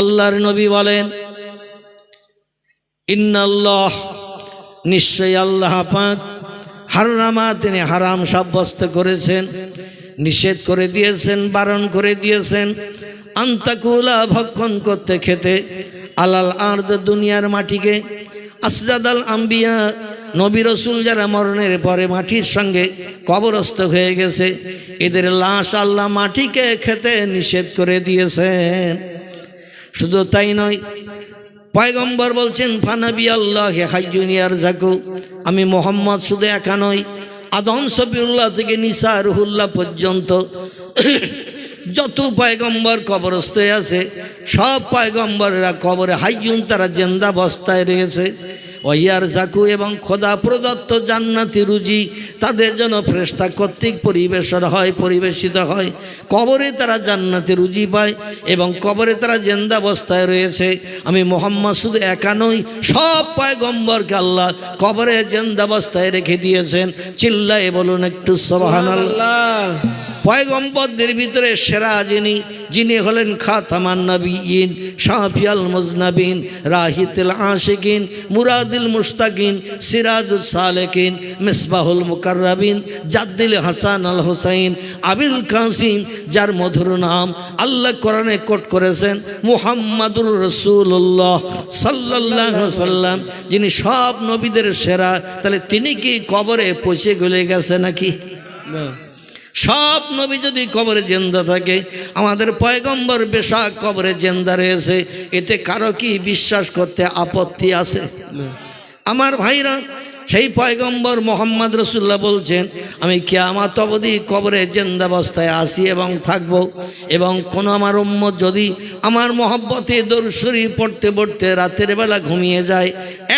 আল্লাহর নবী বলেন, ইন্নাল্লাহ, নিশ্চয়ই আল্লাহ পাক হারামা তিনি হারাম সাব্যস্ত করেছেন, নিষেধ করে দিয়েছেন, বারণ করে দিয়েছেন। আন্তাকুলা ভক্ষণ করতে খেতে আলাল আর্দ দুনিয়ার মাটিকে আসজাদ আল আম্বিয়া নবী রসুল যারা মরণের পরে মাটির সঙ্গে কবরস্থ হয়ে গেছে, এদের লাশ আল্লাহ মাটিকে খেতে নিষেধ করে দিয়েছেন। শুধু তাই নয়, পয়গম্বর বলছেন, ফানাবি আল্লাহ হাইজুনিয়ার জাকু আমি মোহাম্মদ শুধু একা নই, আদম সফিউল্লাহ থেকে নিসা রুহুল্লাহ পর্যন্ত যত পয়গম্বর কবরস্থ আছে, সব পয়গম্বরেরা কবরে হাইজুন তারা জেন্দা বস্তায় রয়েছে। ওয়ার জাকু এবং খোদা প্রদত্ত জান্নাতি রুজি তাদের জন্য ফ্রেস্তা কর্তৃক পরিবেশন হয়, পরিবেশিত হয়। কবরে তারা জান্নাতি রুজি পায় এবং কবরে তারা জেন্দাবস্থায় রয়েছে। আমি মোহাম্মদ শুধু একা নই, সব পয়গম্বরকে আল্লাহ কবরে জেন্দাবস্থায় রেখে দিয়েছেন। চিল্লায় বলুন একটু সবাহান পয়গম্বরদের ভিতরে সেরা যিনি যিনি হলেন খাতামান নবীন শাহফিয়াল মুজনাবিন, রাহিতুল আশিকিন, মুরাদিল মুস্তাকিন সিরাজুল সালেকিন, মিসবাহুল মুকাররাবিন, জাদ্দিল হাসান আল হোসাইন, আবিল কাসিম, যার মধুর নাম আল্লাহ কোরআনে কোট করেছেন, মুহাম্মাদুর রসুল্লাহ সাল্লাহ সাল্লাম যিনি সব নবীদের সেরা, তাহলে তিনি কি কবরে পচে গলে গেছে নাকি? সব নবী যদি কবরে জেন্দা থাকে আমাদের পয়গম্বর বেশাক কবরে জেন্দা রয়েছে এতে কারও কি বিশ্বাস করতে আপত্তি আছে? আমার ভাইরা সেই পয়গম্বর মোহাম্মদ রসুল্লাহ বলছেন আমি কেয়ামাত অবধি কবরে জেন্দাবস্থায় আসি এবং থাকব এবং কোনো আমার উম্মত যদি আমার মহব্বতে দরুশরী পড়তে পড়তে রাতের বেলা ঘুমিয়ে যায়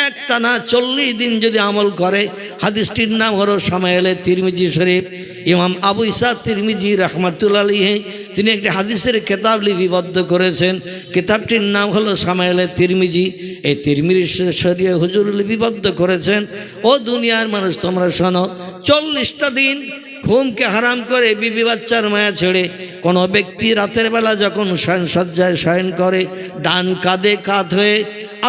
একটা না চল্লিশ দিন যদি আমল করে হাদিসটির নাম হলো সামায়ালে তিরমিজি শরীফ, ইমাম আবু ইসা তিরমিজি রহমাতুল তিনি একটি হাদিসের কেতাব লিপিবদ্ধ করেছেন। কেতাবটির নাম হলো সামায়ালে তিরমিজি। এই তিরমিজি শরীয় হুজুর লিপিবদ্ধ করেছেন। ও দুনিয়ার মানুষ, তোমরা শোনো, চল্লিশটা দিন ঘুমকে হারাম করে বিবি বাচ্চার মায়া ছেড়ে, কোনো ব্যক্তি রাতের বেলা যখন শয়ন সজ্জায় শয়ন করে, ডান কাঁধে কাঁধ হয়ে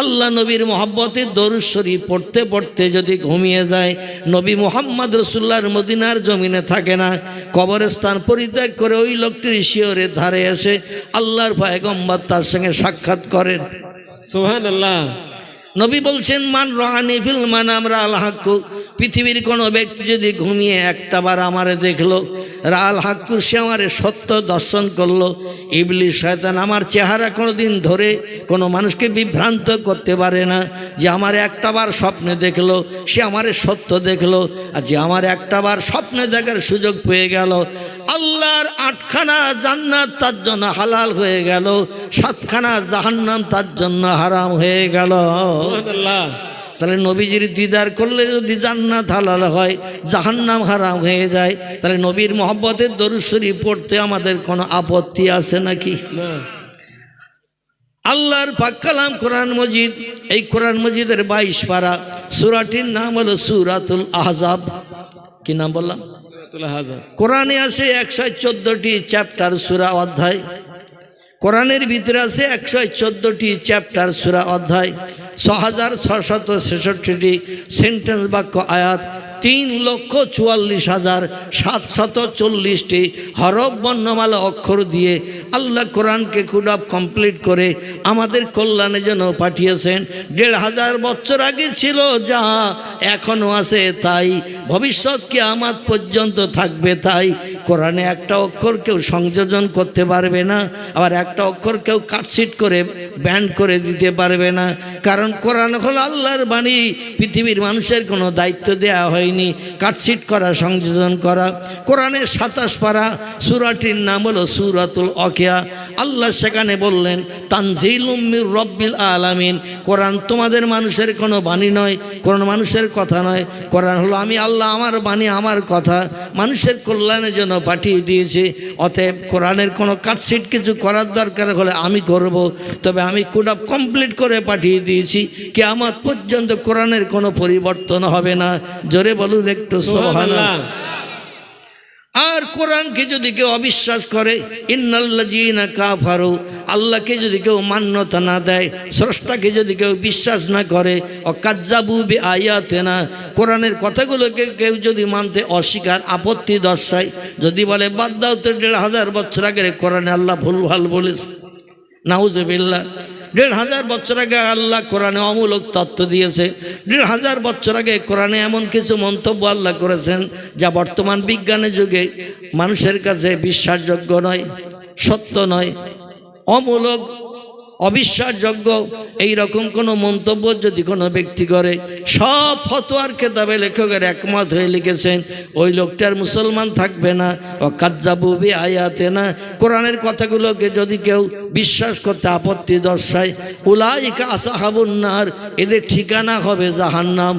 আল্লাহ নবীর মোহাব্বতে দরুশ্বরী পড়তে পড়তে যদি ঘুমিয়ে যায়, নবী মোহাম্মদ রসুল্লাহর মদিনার জমিনে থাকে না, কবরস্থান পরিত্যাগ করে ওই লোকটির শিওরের ধারে এসে আল্লাহর পায়গম্বর তার সঙ্গে সাক্ষাৎ করেন। সোহান আল্লাহ নবী বলছেন, মান রহানি ফিল মান আমরা হাক্কু। পৃথিবীর কোনো ব্যক্তি যদি ঘুমিয়ে একটা বার আমারে দেখল রাল হাক্কু, সে আমারে সত্য দর্শন করল। ইবলি শয়তান আমার চেহারা কোনো দিন ধরে কোনো মানুষকে বিভ্রান্ত করতে পারে না যে আমার একটা বার স্বপ্নে দেখল, সে আমারে সত্য দেখল, আর যে আমার একটা বার স্বপ্নে দেখার সুযোগ পেয়ে গেল। আল্লাহর আটখানা জান্নাত তার জন্য হালাল হয়ে গেল সাতখানা জাহান্নাম তার জন্য হারাম হয়ে গেল। তাহলে নবীজির দিদার করলে যদি জান্নাত হালাল হয় জাহান্নাম হারাম হয়ে যায় তাহলে নবীর মহব্বতের দরুশ্বরী পড়তে আমাদের কোনো আপত্তি আছে নাকি? আল্লাহর পাক্কালাম কোরআন মজিদ এই কোরআন মজিদের বাইশ পারা সুরাটির নাম হলো সুরাতুল আহজাব। কি নাম বললাম? কোরআনে আছে একশো চোদ্দোটি চ্যাপ্টার সুরা অধ্যায়। কোরআনের ভিতরে আছে একশো চোদ্দোটি চ্যাপ্টার সুরা অধ্যায়। ছ হাজার ছশত ছেষট্টিটি সেন্টেন্স বাক্য আয়াত। তিন লক্ষ চুয়াল্লিশ হাজার সাতশত চল্লিশটি হরফ বর্ণমালা অক্ষর দিয়ে আল্লাহ কোরআনকে খুব কমপ্লিট করে আমাদের কল্যাণের জন্য পাঠিয়েছেন। দেড় হাজার বছর আগে ছিল যা, এখনও আছে তাই। ভবিষ্যৎকে আমার পর্যন্ত থাকবে তাই। কোরআনে একটা অক্ষর কেউ সংযোজন করতে পারবে না, আবার একটা অক্ষর কেউ কাটছিট করে ব্যান্ড করে দিতে পারবে না। কারণ কোরআন হল আল্লাহর বাণী, পৃথিবীর মানুষের কোনো দায়িত্ব দেয়া হয়নি কাটছিট করা, সংযোজন করা। কোরআনের সাতাশ পারা সুরাটির নাম হলো সুরাতুল অকেয়া। আল্লাহ সেখানে বললেন তানজিল উম্মির রব্বিল আলামিন। কোরআন তোমাদের মানুষের কোনো বাণী নয়, কোনো মানুষের কথা নয়। কোরআন হলো, আমি আল্লাহ, আমার বাণী, আমার কথা। মানুষের কল্যাণের জন্য পাঠিয়ে দিয়েছে। অতএব কোরআনের কোনো কাটশিট কিছু করার দরকার হলে আমি করব। তবে আমি কোডাপ কমপ্লিট করে পাঠিয়ে দিয়েছি। কে আমার পর্যন্ত কোরআনের কোনো পরিবর্তন হবে না। জোরে বলুন একটু সোহান আর কোরআনকে যদি কেউ অবিশ্বাস করে ইন্নাল্লাজিনা কাফারু আল্লাহকে যদি কেউ মান্যতা না দেয়, স্রষ্টাকে যদি কেউ বিশ্বাস না করে, অকাজ্জাবু বে আয়াতে না কোরআনের কথাগুলোকে কেউ যদি মানতে অস্বীকার, আপত্তি দর্শায়, যদি বলে, বাদ দাও তো, দেড় হাজার বছর আগে কোরআনে আল্লাহ ভুল ভালো বলেছে। নাউজবিল্লা দেড় হাজার বছর আগে আল্লাহ কোরআনে অমূলক তত্ত্ব দিয়েছে। দেড় হাজার বছর আগে কোরআনে এমন কিছু মন্তব্য আল্লাহ করেছেন, যা বর্তমান বিজ্ঞানের যুগে মানুষের কাছে বিশ্বাসযোগ্য নয়, সত্য নয়। অমূলক অবিশ্বাসযোগ্য। এই রকম কোনো মন্তব্য যদি কোনো ব্যক্তি করে, সব ফতোয়ার কেতাবে লেখকের একমত হয়ে লিখেছেন, ওই লোকটার মুসলমান থাকবে না। ও কাজ্জাবুবি আয়াতে না কোরআনের কথাগুলোকে যদি কেউ বিশ্বাস করতে আপত্তি দর্শায়, উলাইকা আসাহাবুন্নার, এদের ঠিকানা হবে জাহান্নাম।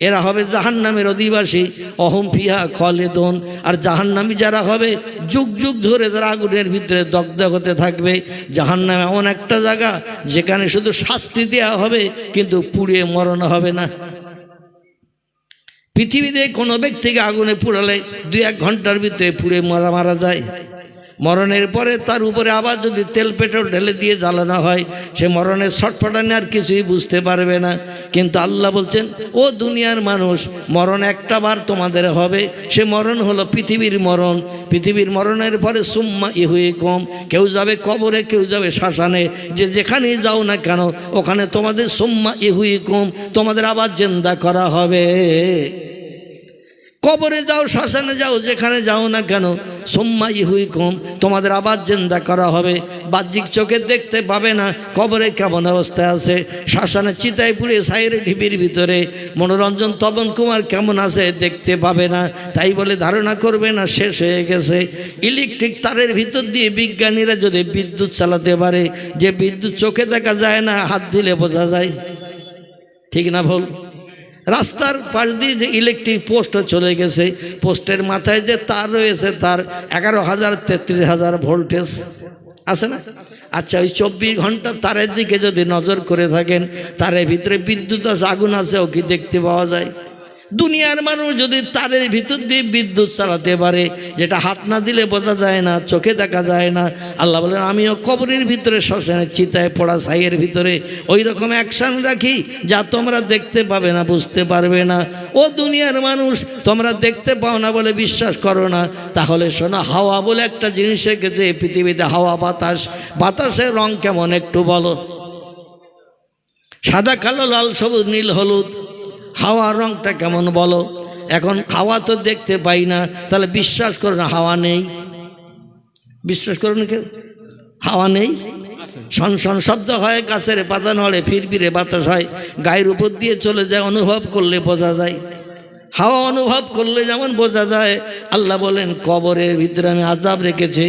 এরা হবে জাহান্নামের অধিবাসী। অহম ফিহা খলেদন। আর জাহান্নামি যারা হবে, যুগ যুগ ধরে তারা আগুনের ভিতরে দগ্ধ হতে থাকবে। জাহান্নাম এমন একটা জায়গা যেখানে শুধু শাস্তি দেওয়া হবে, কিন্তু পুড়িয়ে মরণ হবে না। পৃথিবীতে কোনো ব্যক্তিকে আগুনে পুড়ালে দুই এক ঘণ্টার ভিতরে পুড়ে মারা মারা যায়। মরণের পরে তার উপরে আবার যদি তেল পেট্রোল ঢেলে দিয়ে জ্বালানো হয়, সে মরণের ছটফটানি আর কিছুই বুঝতে পারবে না। কিন্তু আল্লাহ বলছেন, ও দুনিয়ার মানুষ, মরণ একটা বার তোমাদের হবে। সে মরণ হলো পৃথিবীর মরণ। পৃথিবীর মরণের পরে সুম্মা ইহুয়ে কম কেউ যাবে কবরে, কেউ যাবে শ্মশানে। যে যেখানেই যাও না কেন, ওখানে তোমাদের সুম্মা ইহুই কম তোমাদের আবার জেন্দা করা হবে। কবরে যাও, শ্মশানে যাও, যেখানে যাও না কেন? সোম্মা ইহুই কম তোমাদের আবার জেন্দা করা হবে। বাহ্যিক চোখে দেখতে পাবে না, কবরে কেমন অবস্থায় আছে? শ্মশানে চিতায় পুড়ে সাইরে ঢিবির ভিতরে। মনোরঞ্জন তপন কুমার কেমন আছে দেখতে পাবে না। তাই বলে ধারণা করবে না, শেষ হয়ে গেছে। ইলেকট্রিক তারের ভিতর দিয়ে বিজ্ঞানীরা যদি বিদ্যুৎ চালাতে পারে, যে বিদ্যুৎ চোখে দেখা যায় না, হাত দিলে বোঝা যায়। ঠিক না ভুল? রাস্তার পাশ দিয়ে যে ইলেকট্রিক পোস্ট চলে গেছে পোস্টের মাথায় যে তার রয়েছে, তার এগারো হাজার, তেত্রিশ হাজার ভোল্টেজ আছে না? আচ্ছা ওই চব্বিশ ঘণ্টা তারের দিকে যদি নজর করে থাকেন, তারের ভিতরে বিদ্যুৎ আছে, আগুন আছে, ও কি দেখতে পাওয়া যায়? দুনিয়ার মানুষ যদি তারের ভিতর দিয়ে বিদ্যুৎ চালাতে পারে, যেটা হাত না দিলে বোঝা যায় না, চোখে দেখা যায় না, আল্লাহ বলেন, আমিও কবরের ভিতরে শ্মশানের চিতায় পড়া সাইয়ের ভিতরে ওই রকম অ্যাকশান রাখি যা তোমরা দেখতে পাবে না, বুঝতে পারবে না। ও দুনিয়ার মানুষ, তোমরা দেখতে পাও না বলে বিশ্বাস করো না। তাহলে শোনো, হাওয়া বলে একটা জিনিস গেছে পৃথিবীতে, হাওয়া বাতাস। বাতাসের রং কেমন একটু বলো। সাদা, কালো, লাল, সবুজ, নীল, হলুদ। হাওয়ার রংটা কেমন বলো? এখন হাওয়া তো দেখতে পাই না, তাহলে বিশ্বাস করো না, হাওয়া নেই। বিশ্বাস করো না কেউ? হাওয়া নেই? শন সন শব্দ হয়, গাছের পাতা নড়ে, ফিরফিরে বাতাস হয়। গায়ের উপর দিয়ে চলে যায়, অনুভব করলে বোঝা যায়। হাওয়া অনুভব করলে যেমন বোঝা যায়, আল্লাহ বলেন, কবরের ভিতরে আমি আজাব রেখেছি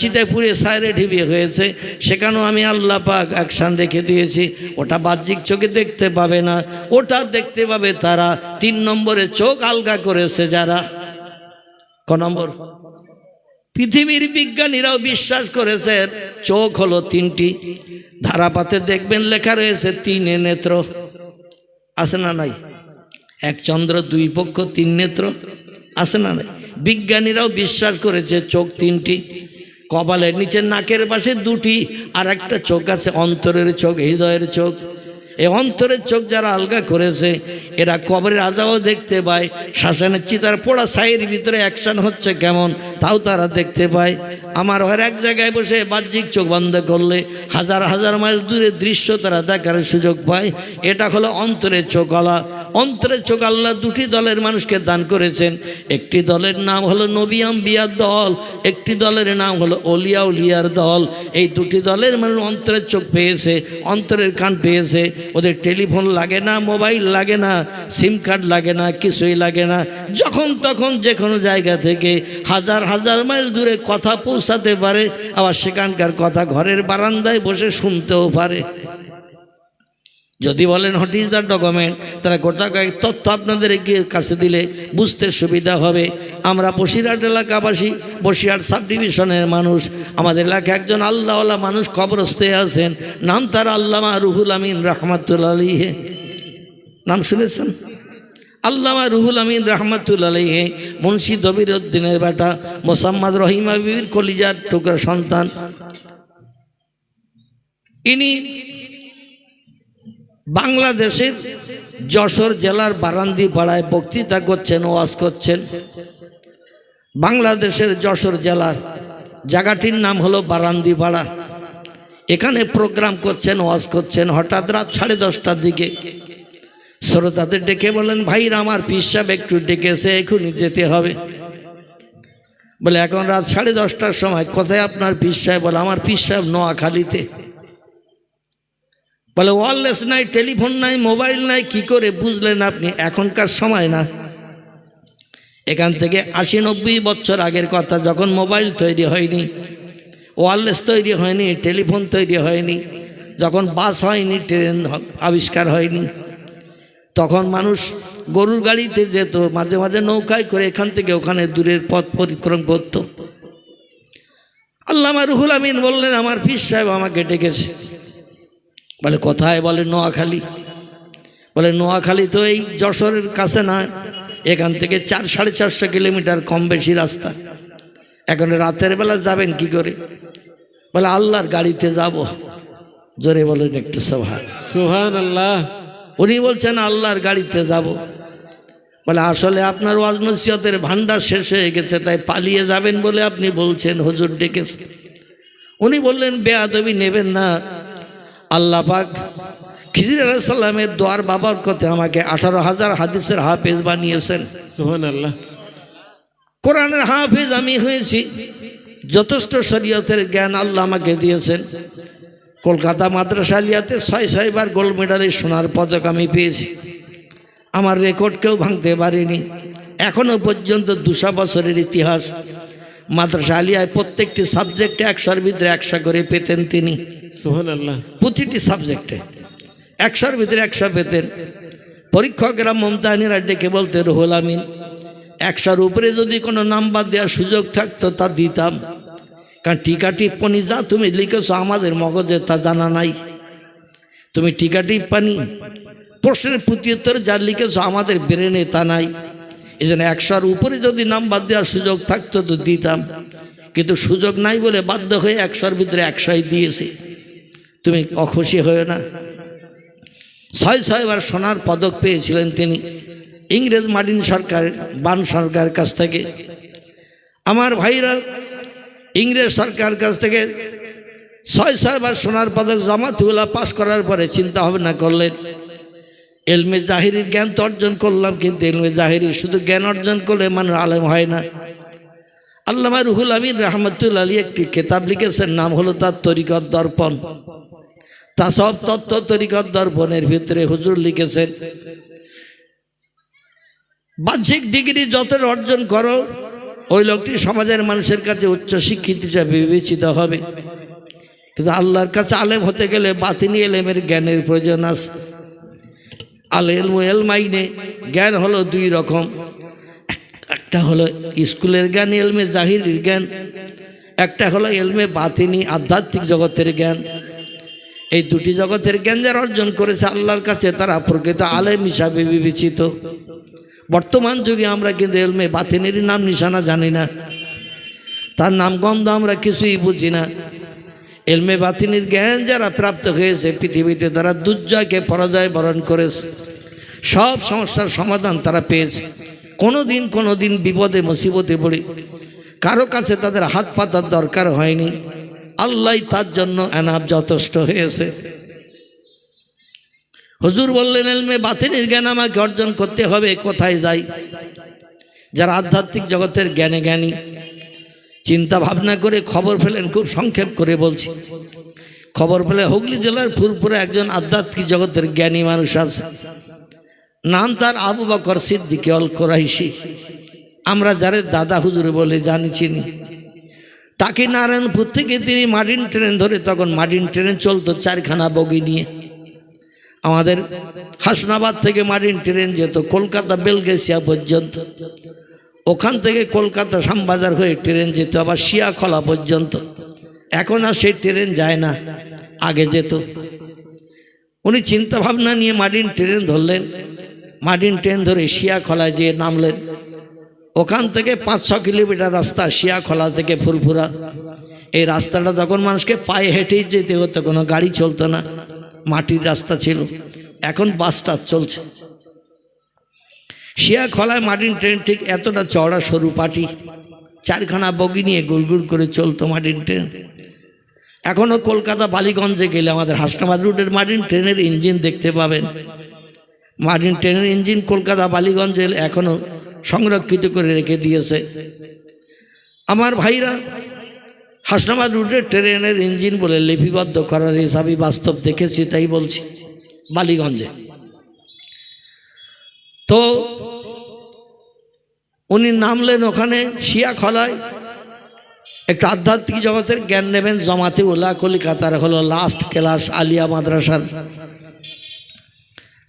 চিতায় পুড়ে সাইরে ঢিবিয়ে হয়েছে, সেখানেও আমি আল্লাহ পাক অ্যাকশান রেখে দিয়েছি। ওটা বাহ্যিক চোখে দেখতে পাবে না, ওটা দেখতে পাবে তারা। তিন নম্বরে চোখ আলগা করেছে যারা। ক নম্বর? পৃথিবীর বিজ্ঞানীরাও বিশ্বাস করেছে, চোখ হলো তিনটি। ধারাপাতে দেখবেন লেখা রয়েছে, তিনে নেত্র। আছে না নাই? এক চন্দ্র, দুই পক্ষ, তিন নেত্র, আছে না বিজ্ঞানীরাও বিশ্বাস করেছে চোখ তিনটি, কপালের নিচে নাকের পাশে দুটি, আর একটা চোখ আছে অন্তরের চোখ, হৃদয়ের চোখ। এই অন্তরের চোখ যারা আলগা করেছে, এরা কবরের আজাও দেখতে পায় শাসনের চিতার পোড়া সাইয়ের ভিতরে অ্যাকশন হচ্ছে কেমন, তাও তারা দেখতে পায়। আমার ঘর এক জায়গায় বসে বাহ্যিক চোখ বন্ধ করলে হাজার হাজার মাইল দূরে দৃশ্য তারা দেখার সুযোগ পায়। এটা হলো অন্তরের চোখ চোখলা অন্তরের চোখ আল্লাহ দুটি দলের মানুষকে দান করেছেন। একটি দলের নাম হলো নবিয়াম বিয়ার দল, একটি দলের নাম হলো অলিয়া উলিয়ার দল। এই দুটি দলের মানুষ অন্তরের চোখ পেয়েছে, অন্তরের কান পেয়েছে। ওদের টেলিফোন লাগে না, মোবাইল লাগে না, সিম কার্ড লাগে না, কিছুই লাগে না। যখন তখন যে কোনো জায়গা থেকে হাজার হাজার মাইল দূরে কথা পৌঁছাতে পারে, আবার সেখানকার কথা ঘরের বারান্দায় বসে শুনতেও পারে। যদি বলেন হোয়াট ইজ দ্য ডকুমেন্ট তারা গোটা কয়েক তথ্য আপনাদের কাছে দিলে বুঝতে সুবিধা হবে। আমরা বসিরহাট এলাকাবাসী, বসিরহাট সাব ডিভিশনের মানুষ, আমাদের এলাকায় একজন আল্লাহওয়ালা মানুষ কবরস্তে আছেন, নাম তার আল্লামা রুহুল আমিন রহমাতুল্লা আলীহে নাম শুনেছেন? আল্লামা রুহুল আমিন রহমাতুল্লাহ মুন্সি দবির উদ্দিনের বেটা, মোসাম্মদ রহিমা বিবির কলিজার টুকরা সন্তান। ইনি বাংলাদেশের যশোর জেলার বারান্দি পাড়ায় বক্তৃতা করছেন, ওয়াজ করছেন। বাংলাদেশের যশোর জেলার জায়গাটির নাম হলো বারান্দি পাড়া। এখানে প্রোগ্রাম করছেন, ওয়াজ করছেন। হঠাৎ রাত সাড়ে দশটার দিকে শ্রোতাদের ডেকে বলেন ভাইরা, আমার পিসাব একটু ডেকেছে এখনই যেতে হবে। বলে, এখন রাত সাড়ে দশটার সময়, কোথায় আপনার পিস সাহেব? বলে, আমার পিস সাহেব নোয়াখালীতে। বলে ওয়ারলেস নাই টেলিফোন নাই মোবাইল নাই, কি করে বুঝলেন আপনি? এখনকার সময় না। এখান থেকে আশি নব্বই বছর আগের কথা, যখন মোবাইল তৈরি হয়নি ওয়ারলেস তৈরি হয়নি টেলিফোন তৈরি হয়নি, যখন বাস হয়নি ট্রেন আবিষ্কার হয়নি, তখন মানুষ গরুর গাড়িতে যেত, মাঝে মাঝে নৌকায় করে এখান থেকে ওখানে দূরের পথ পরিক্রম করত। আল্লামা রুহুল আমিন বললেন, আমার পীর সাহেব আমাকে ডেকেছে। বলে কোথায়? বলে নোয়াখালী। বলে নোয়াখালী তো এই যশোরের কাছে না এখান থেকে চার সাড়ে চারশো কিলোমিটার কম বেশি রাস্তা। এখন রাতের বেলা যাবেন কি করে? বলে আল্লাহর গাড়িতে যাব। জোরে বলেন একটু সভা সুহান। আল্লাহ উনি বলছেন আল্লাহর গাড়িতে যাব। বলে আসলে আপনার ওয়াজ নসিহতের ভান্ডার শেষ হয়ে গেছে তাই পালিয়ে যাবেন বলে আপনি বলছেন হুজুর ডেকেছে। উনি বললেন বেয়াদবি নেবেন না আল্লাহ পাক খিজির আলাইসাল্লামের দোয়ার বাবার কথা আমাকে আঠারো হাজার হাদিসের হাফেজ বানিয়েছেন। আল্লাহ কোরআনের হাফেজ আমি হয়েছি। যথেষ্ট শরীয়তের জ্ঞান আল্লাহ আমাকে দিয়েছেন। কলকাতা মাদ্রাসা আলিয়াতে ছয় ছয়বার গোল্ড মেডালের সোনার পদক আমি পেয়েছি। আমার রেকর্ড কেউ ভাঙতে পারেনি। এখনও পর্যন্ত দুশো বছরের ইতিহাস মাদ্রাসা আলিয়ায় প্রত্যেকটি সাবজেক্টে একশোর ভিতরে একশো করে পেতেন তিনি। প্রতিটি সাবজেক্টে একশোর ভিতরে একশো পেতেন। পরীক্ষকরা মমতাহানিরা ডেকে বলতে রুহুল আমিন একশোর উপরে যদি কোনো নাম্বার দেওয়ার সুযোগ থাকতো তা দিতাম। কারণ টিকা টিপ্পনি যা তুমি লিখেছো আমাদের মগজে তা জানা নাই। তুমি টিকা টিপ্পানি প্রশ্নের প্রতি উত্তর যা লিখেছো আমাদের ব্রেনে তা নাই। এই জন্য একশোর উপরে যদি নাম্বার দেওয়ার সুযোগ থাকতো তো দিতাম। কিন্তু সুযোগ নাই বলে বাধ্য হয়ে একশোর ভিতরে একশোই দিয়েছি। তুমি অখুশি হয়ে না। ছয় ছয়বার সোনার পদক পেয়েছিলেন তিনি। ইংরেজ মার্টিন সরকার, বান সরকারের কাছ থেকে। আমার ভাইরা ইংরেজ সরকার কাছ থেকে ছয় ছয়বার সোনার পদক জামাতুল্লাহ পাশ করার পরে চিন্তা ভাবনা করলেন এলমে জাহিরির জ্ঞান তো অর্জন করলাম, কিন্তু এলমে জাহিরি শুধু জ্ঞান অর্জন করলে মানুষ আলেম হয় না। আল্লামা রুহুল আমিন রহমতুল আলী একটি কেতাব লিখেছেন, নাম হলো তার তরিকত দর্পণ। তা সব তত্ত্ব তরিকত দর্পণের ভিতরে হুজুর লিখেছেন, বাহ্যিক ডিগ্রি যত অর্জন করো, ওই লোকটি সমাজের মানুষের কাছে উচ্চ শিক্ষিত হিসাবে বিবেচিত হবে। কিন্তু আল্লাহর কাছে আলেম হতে গেলে বাতিনি এলেমের জ্ঞানের প্রয়োজন আছে। আল এলমু এল মাইনে জ্ঞান হলো দুই রকম। একটা হলো স্কুলের জ্ঞান, এলমে জাহিরের জ্ঞান। একটা হলো এলমে বাতিনি, আধ্যাত্মিক জগতের জ্ঞান। এই দুটি জগতের জ্ঞান যারা অর্জন করেছে আল্লাহর কাছে, তারা প্রকৃত আলেম হিসাবে বিবেচিত। বর্তমান যুগে আমরা কিন্তু এলমে বাতিনেরই নাম নিশানা জানি না। তার নাম গন্ধ আমরা কিছুই বুঝি না। এলমে বাতিনির জ্ঞান যারা প্রাপ্ত হয়েছে, পৃথিবীতে তারা দুর্জয়কে পরাজয় বরণ করেছে। সব সমস্যার সমাধান তারা পেয়েছে। কোনো দিন কোনো দিন বিপদে, মুসিবতে পড়ে। কারও কাছে তাদের হাত পাতার দরকার হয়নি। আল্লাহ তার জন্য এনাব যথেষ্ট হয়েছে। হজুর বললেন, এলমে বাতিনের জ্ঞান আমাকে অর্জন করতে হবে, কোথায় যাই? যারা আধ্যাত্মিক জগতের জ্ঞানে জ্ঞানী চিন্তা ভাবনা করে খবর পেলেন খুব সংক্ষেপ করে বলছি। খবর পেলে হুগলি জেলার ফুরপুরে একজন আধ্যাত্মিক জগতের জ্ঞানী মানুষ আছে। নাম তার আবু বকর সিদ্দিকে অল কোরাইশি। আমরা যারে দাদা হুজুর বলে জানি, চিনি। তাকে নারায়ণপুর থেকে তিনি মার্টিন ট্রেন ধরে তখন মার্টিন ট্রেনে চলতো চারখানা বগি নিয়ে। আমাদের হাসনাবাদ থেকে মার্টিন ট্রেন যেত, কলকাতা বেলগেসিয়া পর্যন্ত। ওখান থেকে কলকাতা শ্যামবাজার হয়ে ট্রেন যেত, আবার শিয়াখলা পর্যন্ত। এখন আর সেই ট্রেন যায় না, আগে যেত। উনি চিন্তা ভাবনা নিয়ে মার্টিন ট্রেন ধরলেন। মার্টিন ট্রেন ধরে শিয়াখলায় যেয়ে নামলেন। ওখান থেকে পাঁচ ছ কিলোমিটার রাস্তা শিয়াখলা থেকে ফুরফুরা। এই রাস্তাটা তখন মানুষকে পায়ে হেঁটেই যেতে হতো, কোনো গাড়ি চলতো না। মাটির রাস্তা ছিল। এখন বাসটা চলছে। শিয়াখলায় মার্টিন ট্রেন ঠিক এতটা চড়া সরু পাটি। চারখানা বগি নিয়ে গুড়গুড় করে চলতো মার্টিন ট্রেন। এখনও কলকাতা বালিগঞ্জে গেলে আমাদের হাসনাবাদ রুটের মার্টিন ট্রেনের ইঞ্জিন দেখতে পাবেন। মার্টিন ট্রেনের ইঞ্জিন কলকাতা বালিগঞ্জে এখনও সংরক্ষিত করে রেখে দিয়েছে। আমার ভাইরা, হাসনাবাদ রুটের ট্রেনের ইঞ্জিন বলে লিপিবদ্ধ করার হিসাবে বাস্তব দেখেছি, তাই বলছি, বালিগঞ্জে। তো উনি নামলেন ওখানে শিয়াখলায় একটু আধ্যাত্মিক জগতের জ্ঞান নেবেন, জমাতে উল্লাহ কলিকাতার হলো লাস্ট ক্লাস আলিয়া মাদ্রাসার।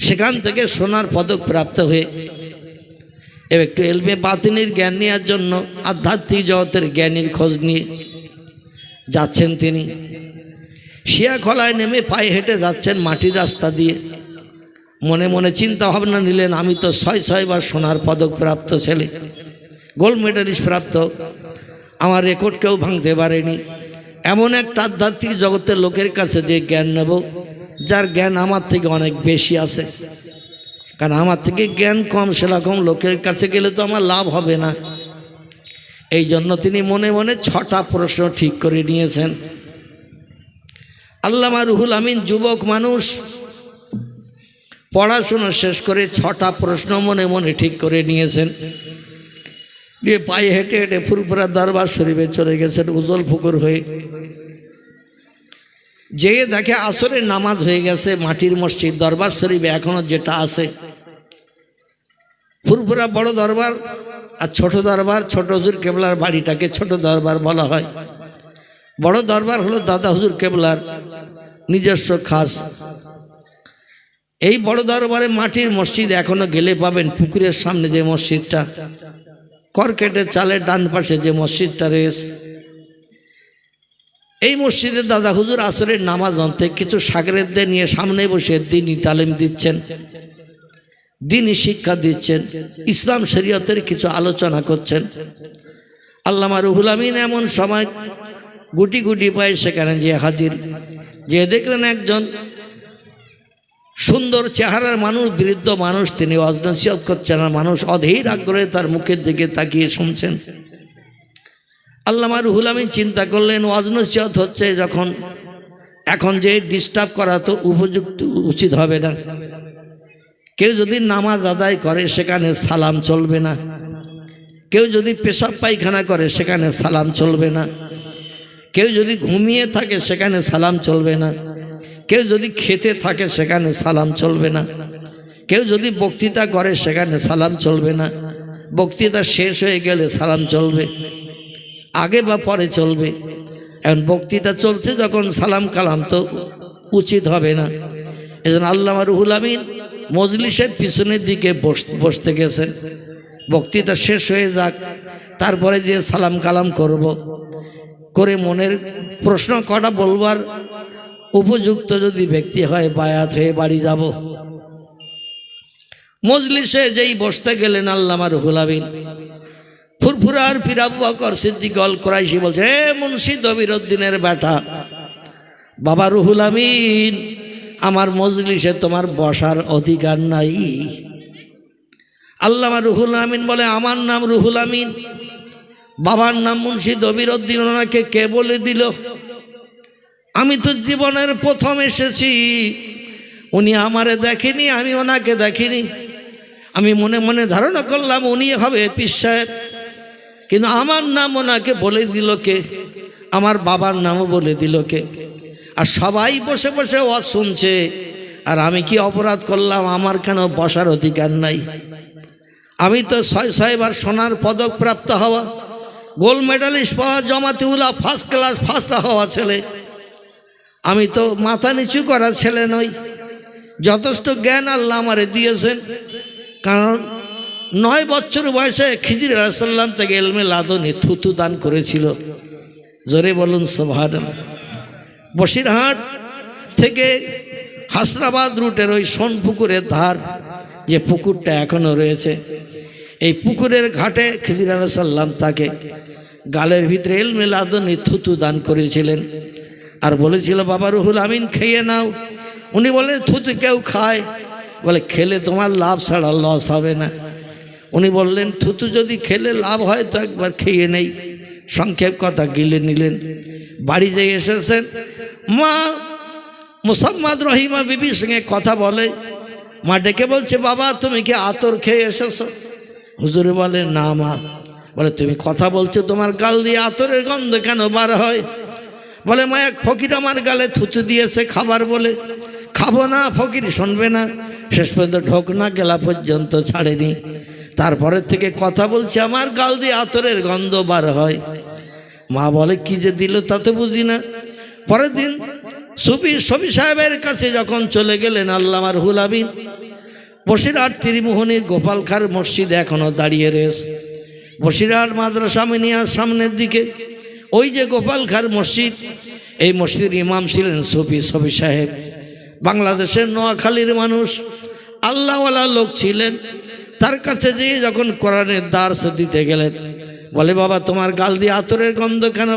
সেখান থেকে সোনার পদক প্রাপ্ত হয়ে এবার একটু এলমে বাতিনির জ্ঞান নেওয়ার জন্য, আধ্যাত্মিক জগতের জ্ঞানীর খোঁজ নিয়ে যাচ্ছেন তিনি। শিয়াখলায় নেমে পায়ে হেঁটে যাচ্ছেন মাটির রাস্তা দিয়ে। মনে মনে চিন্তা ভাবনা নিলেন, আমি তো ছয় ছয়বার সোনার পদক প্রাপ্ত ছেলে। গোল্ড মেডেলিস্ট প্রাপ্ত। আমার রেকর্ড কেউ ভাঙতে পারেনি। এমন একটা আধ্যাত্মিক জগতের লোকের কাছে যে জ্ঞান নেব, যার জ্ঞান আমার থেকে অনেক বেশি আছে। কারণ আমার থেকে জ্ঞান কম, সেরকম লোকের কাছে গেলে তো আমার লাভ হবে না। এই জন্য তিনি মনে মনে ছটা প্রশ্ন ঠিক করে নিয়েছেন। আল্লামা রুহুল আমিন, যুবক মানুষ পড়াশুনো শেষ করে ছটা প্রশ্ন মনে মনে ঠিক করে নিয়েছেন। দিয়ে পায়ে হেঁটে হেঁটে ফুরফুরা দরবার শরীফে চলে গেছেন উজল ফুকুর হয়ে। যেয়ে দেখে আসরের নামাজ হয়ে গেছে, মাটির মসজিদ, দরবার শরীফে এখনও যেটা আছে। ফুরফুরা বড় দরবার আর ছোট দরবার, ছোট হুজুর কেবলার বাড়িটাকে ছোট দরবার বলা হয়। বড় দরবার হলো দাদা হুজুর কেবলার নিজস্ব খাস। এই বড় দরবারে মাটির মসজিদ এখনও গেলে পাবেন পুকুরের সামনে যে মসজিদটা, করকেটের চালের ডান পাশে যে মসজিদটা রয়েছে। এই মসজিদে দাদা হুজুর আসরের নামাজ অন্তে কিছু সাগরেরদের নিয়ে সামনে বসে দিনই তালিম দিচ্ছেন, দিনই শিক্ষা দিচ্ছেন, ইসলাম শরীয়তের কিছু আলোচনা করছেন। আল্লামা রুহুল আমিন এমন সময় গুটি গুটি পায় সেখানে যে হাজির। যে দেখলেন একজন সুন্দর চেহারার মানুষ, বৃদ্ধ মানুষ, তিনি অজনসিয়ত করছেন আর মানুষ অধীর আগ্রহে তার মুখের দিকে তাকিয়ে শুনছেন। আল্লামা রুহুল আমিন চিন্তা করলেন, অজনসিয়ত হচ্ছে যখন এখন যে ডিস্টার্ব করা তো উপযুক্ত উচিত হবে না। কেউ যদি নামাজ আদায় করে, সেখানে সালাম চলবে না। কেউ যদি পেশাব পায়খানা করে, সেখানে সালাম চলবে না। কেউ যদি ঘুমিয়ে থাকে, সেখানে সালাম চলবে না। কেউ যদি খেতে থাকে, সেখানে সালাম চলবে না। কেউ যদি বক্তৃতা করে, সেখানে সালাম চলবে না। বক্তৃতা শেষ হয়ে গেলে সালাম চলবে। আগে বা পরে চলবে। এখন বক্তৃতা চলছে যখন সালাম কালাম তো উচিত হবে না। এজন্য আল্লামা রুহুল আমিন মজলিসের পিছনের দিকে বস- বসতে গেছেন। বক্তৃতা শেষ হয়ে যাক, তারপরে যে সালাম কালাম করব। করে মনের প্রশ্ন কটা বলবার উপযুক্ত যদি ব্যক্তি হয়, বায়াত হয়ে বাড়ি যাব। মজলিসে যেই বসতে গেলেন আল্লামা রুহুল আমিন। ফুরফুরার পিরাবু বকর সিদ্দিক অল কোরাইশি বলছে হে মুন্সি দবিরুদ্দিনের বেটা, বাবা রুহুল আমিন, আমার মজলিসে তোমার বসার অধিকার নাই। আল্লামা রুহুল আমিন বলে, আমার নাম রুহুল আমিন, বাবার নাম মুন্সি দবিরুদ্দিন ওনাকে কে বলে দিল? আমি তো জীবনের প্রথম এসেছি। উনি আমারে দেখেনি, আমি ওনাকে দেখিনি। আমি মনে মনে ধারণা করলাম উনি হবে পীর সাহেব। কিন্তু আমার নাম ওনাকে বলে দিল কে? আমার বাবার নামও বলে দিল কে? আর সবাই বসে বসে ওয়াজ শুনছে। আর আমি কি অপরাধ করলাম, আমার কেন বসার অধিকার নাই? আমি তো ছয় ছয়বার সোনার পদক প্রাপ্ত হওয়া গোল্ড মেডালিস্ট পাওয়া জমাতিউলা ফার্স্ট ক্লাস ফার্স্ট হওয়া ছেলে। আমি তো মাথা নিচু করা ছেলে নই। যথেষ্ট জ্ঞান আল্লাহ আমারে দিয়েছেন। কারণ নয় বছর বয়সে খিজির আলাইসাল্লাম থেকে এলমে লাদনে থুতু দান করেছিল। জোরে বলুন সোভান বসিরহাট থেকে হাসনাবাদ রুটের ওই সোনপুকুরের ধার, যে পুকুরটা এখনও রয়েছে, এই পুকুরের ঘাটে খিজির আলাহ সাল্লাম তাকে গালের ভিতরে এলমে আদনি থুতু দান করেছিলেন। আর বলেছিল, বাবা রুহুল আমিন, খেয়ে নাও। উনি বলে থুতু কেউ খায়? বলে, খেলে তোমার লাভ ছাড়া লস হবে না। উনি বললেন থুতু যদি খেলে লাভ হয়, তো একবার খেয়ে নেই। সংক্ষেপ কথা গিলে নিলেন। বাড়ি যেয়ে এসেছেন। মা মুসাম্মাদ রহিমা বিবির সঙ্গে কথা বলে। মা ডেকে বলছে, বাবা, তুমি কি আতর খেয়ে এসেছ? হুজুরে বলে, না মা। বলে, তুমি কথা বলছো, তোমার গাল দিয়ে আতরের গন্ধ কেন বার হয়? বলে, মা, এক ফকির আমার গালে থুতু দিয়েছে খাবার বলে। খাব না, ফকির শুনবে না। শেষ পর্যন্ত ঢোক না, গেলা পর্যন্ত ছাড়েনি। তারপরের থেকে কথা বলছে, আমার গাল দিয়ে আতরের গন্ধ বার হয়। মা বলে, কি যে দিল তা তো বুঝি না। পরের দিন সুফি সবি সাহেবের কাছে যখন চলে গেলেন আল্লামার হুলাবিন বসিরহাট ত্রিমোহনী গোপালখার মসজিদ এখনও দাঁড়িয়ে রয়েছে। বসিরহাট মাদ্রাসা মিনিয়ার সামনের দিকে ওই যে গোপাল খার মসজিদ, এই মসজিদের ইমাম ছিলেন সফি সফি সাহেব। বাংলাদেশের নোয়াখালীর মানুষ, আল্লাহওয়ালা লোক ছিলেন। তার কাছে যেয়ে যখন কোরআনের দার্স দিতে গেলেন, বলে, বাবা, তোমার গাল দিয়ে আতরের গন্ধ কেন